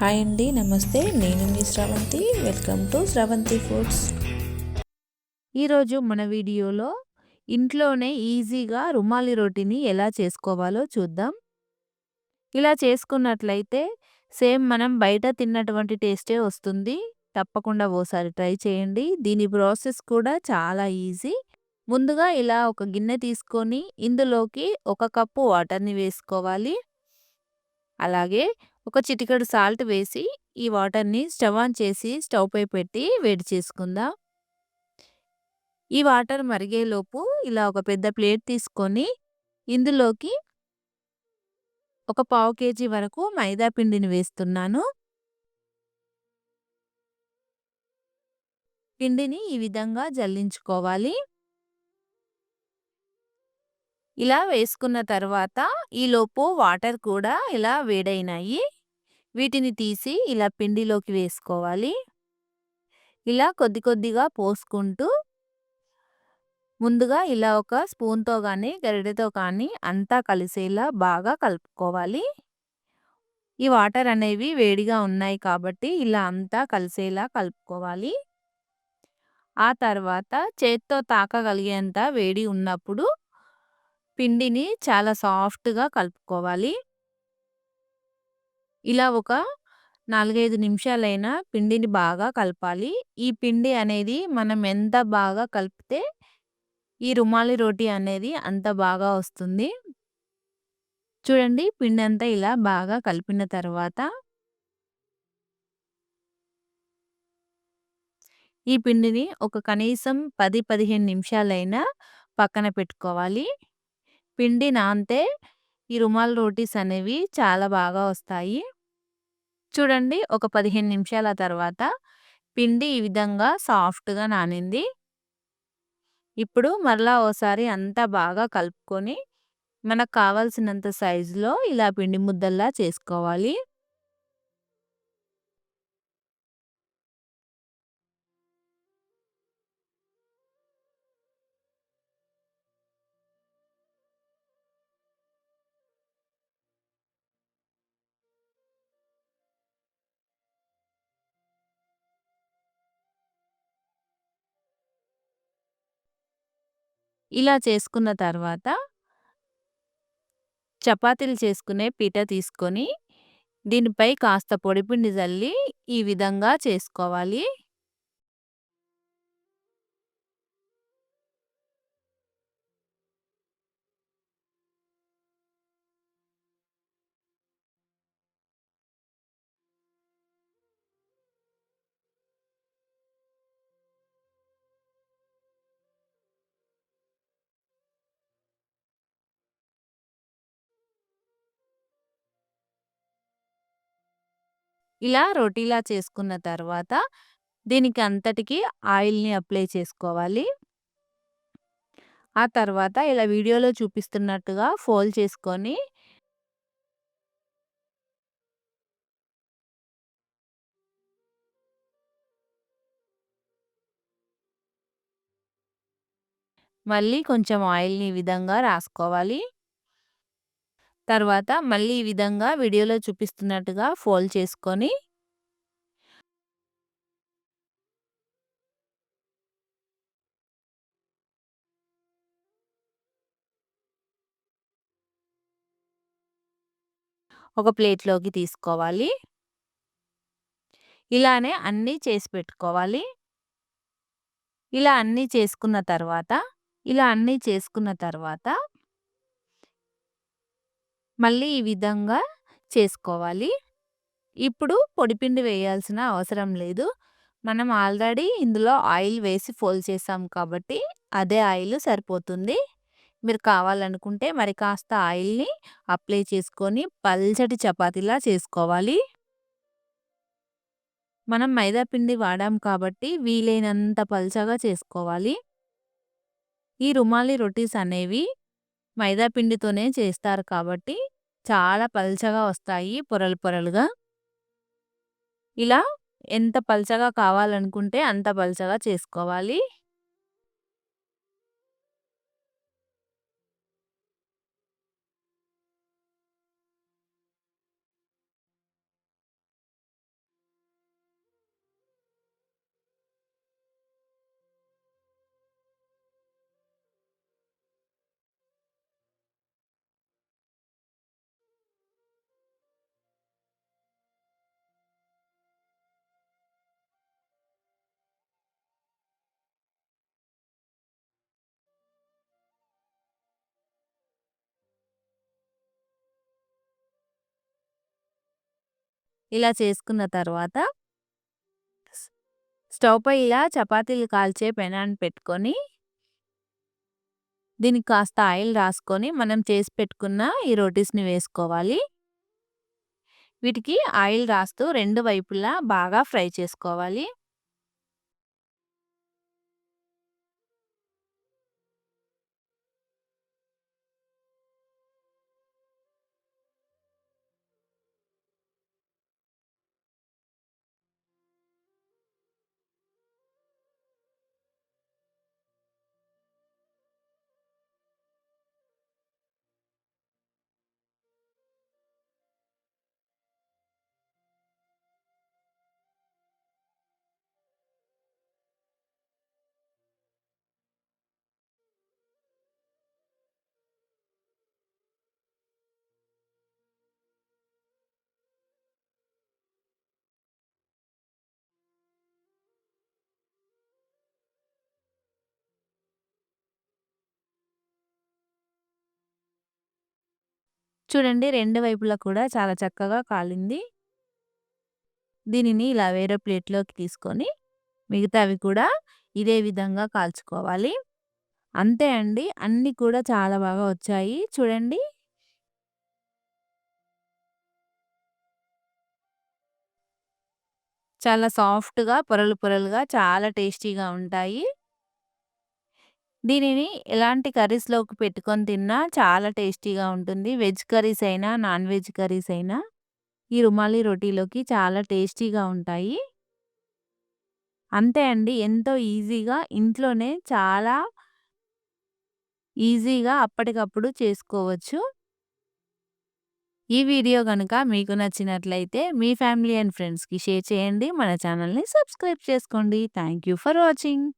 Hi అండి నమస్తే. నేను మీ Sravanthi. Welcome to Sravanthi foods ఈరోజు మన వీడియోలో ఇంట్లోనే ఈజీగా రుమాలి రోటీని ఎలా చేసుకోవాలో చూద్దాం. ఇలా చేసుకున్నట్లయితే సేమ్ మనం బయట తిన్నటువంటి టేస్టే వస్తుంది. తప్పకుండా ఓసారి ట్రై చేయండి. దీని ప్రాసెస్ కూడా చాలా ఈజీ. ముందుగా ఇలా ఒక గిన్నె తీసుకొని ఇందులోకి ఒక కప్పు వాటర్ని వేసుకోవాలి. అలాగే ఒక చిటికెడు సాల్ట్ వేసి ఈ వాటర్‌ని స్టవ్ ఆన్ చేసి స్టవ్ పై పెట్టి వేడి చేసుకుందాం. ఈ వాటర్ మరిగేలోపు ఇలా ఒక పెద్ద ప్లేట్ తీసుకొని ఇందులోకి ఒక పావు కేజీ వరకు మైదా పిండిని వేస్తున్నాను. పిండిని ఈ విధంగా జల్లించుకోవాలి. ఇలా వేసుకున్న తర్వాత ఈలోపు వాటర్ కూడా ఇలా వేడైనాయి. వీటిని తీసి ఇలా పిండిలోకి వేసుకోవాలి. ఇలా కొద్ది కొద్దిగా పోసుకుంటూ ముందుగా ఇలా ఒక స్పూన్‌తో కానీ గరిటెతో కానీ అంతా కలిసేలా బాగా కలుపుకోవాలి. ఈ వాటర్ అనేవి వేడిగా ఉన్నాయి కాబట్టి ఇలా అంతా కలిసేలా కలుపుకోవాలి. ఆ తర్వాత చేత్తో తాకగలిగేంత వేడి ఉన్నప్పుడు పిండిని చాలా సాఫ్ట్‌గా కలుపుకోవాలి. ఇలా ఒక 4, 5 నిమిషాలైనా పిండిని బాగా కలపాలి. ఈ పిండి అనేది మనం ఎంత బాగా కలిపితే ఈ రుమాలి రోటీ అనేది అంత బాగా వస్తుంది. చూడండి పిండి అంతా ఇలా బాగా కలిపిన తర్వాత ఈ పిండిని ఒక కనీసం 10, 15 నిమిషాలైనా పక్కన పెట్టుకోవాలి. పిండి నాంతే ఈ రుమాల్ రోటీస్ అనేవి చాలా బాగా వస్తాయి. చూడండి ఒక 15 నిమిషాల తర్వాత పిండి ఈ విధంగా సాఫ్ట్‌గా నానింది. ఇప్పుడు మరలా ఓసారి అంతా బాగా కలుపుకొని మనకు కావాల్సినంత సైజులో ఇలా పిండి ముద్దల్లా చేసుకోవాలి. ఇలా చేసుకున్న తర్వాత చపాతీలు చేసుకునే పీట తీసుకొని దీనిపై కాస్త పొడిపిండి చల్లి ఈ విధంగా చేసుకోవాలి. ఇలా రొటీలా చేసుకున్న తర్వాత దీనికి అంతటికి ఆయిల్‌ని అప్లై చేసుకోవాలి. ఆ తర్వాత ఇలా వీడియోలో చూపిస్తున్నట్టుగా ఫోల్డ్ చేసుకొని మళ్ళీ కొంచెం ఆయిల్‌ని ఈ విధంగా రాసుకోవాలి. తర్వాత మళ్ళీ ఈ విధంగా వీడియోలో చూపిస్తున్నట్టుగా ఫోల్డ్ చేసుకొని ఒక ప్లేట్‌లోకి తీసుకోవాలి. ఇలానే అన్నీ చేసి పెట్టుకోవాలి. ఇలా అన్నీ చేసుకున్న తర్వాత ఇలా అన్నీ చేసుకున్న తర్వాత మళ్ళీ ఈ విధంగా చేసుకోవాలి. ఇప్పుడు పొడిపిండి వేయాల్సిన అవసరం లేదు. మనం ఆల్రెడీ ఇందులో ఆయిల్ వేసి ఫోల్డ్ చేసాం కాబట్టి అదే ఆయిల్ సరిపోతుంది. మీరు కావాలనుకుంటే మరి కాస్త ఆయిల్‌ని అప్లై చేసుకొని పల్చటి చపాతీలా చేసుకోవాలి. మనం మైదా పిండి వాడాం కాబట్టి వీలైనంత పల్చగా చేసుకోవాలి. ఈ రుమాలి రొటీస్ అనేవి మైదా పిండితోనే చేస్తారు కాబట్టి చాలా పల్చగా వస్తాయి పొరలు పొరలుగా. ఇలా ఎంత పల్చగా కావాలనుకుంటే అంత పల్చగా చేసుకోవాలి. ఇలా చేసుకున్న తర్వాత స్టవ్ పై ఇలా చపాతీలు కాల్చే పెనాన్ని పెట్టుకొని దీనికి కాస్త ఆయిల్ రాసుకొని మనం చేసి పెట్టుకున్న ఈ రోటీస్‌ని వేసుకోవాలి. వీటికి ఆయిల్ రాస్తూ రెండు వైపులా బాగా ఫ్రై చేసుకోవాలి. చూడండి రెండు వైపులా కూడా చాలా చక్కగా కాలింది. దీనిని ఇలా వేరే ప్లేట్‌లోకి తీసుకొని మిగతావి కూడా ఇదే విధంగా కాల్చుకోవాలి. అంతే అండి. అన్నీ కూడా చాలా బాగా వచ్చాయి. చూడండి. చాలా సాఫ్ట్‌గా పొరలు పొరలుగా చాలా టేస్టీగా ఉంటాయి. దీనిని ఎలాంటి కర్రీస్‌లోకి పెట్టుకొని తిన్నా చాలా టేస్టీగా ఉంటుంది. వెజ్ కర్రీస్ అయినా, నాన్ వెజ్ కర్రీస్ అయినా ఈ రుమాలి రోటీలోకి చాలా టేస్టీగా ఉంటాయి. అంతే అండి. ఎంతో ఈజీగా ఇంట్లోనే చాలా ఈజీగా అప్పటికప్పుడు చేసుకోవచ్చు. ఈ వీడియో గనుక మీకు నచ్చినట్లయితే మీ ఫ్యామిలీ అండ్ ఫ్రెండ్స్‌కి షేర్ చేయండి. మన ఛానల్ని సబ్స్క్రైబ్ చేసుకోండి. Thank you for watching.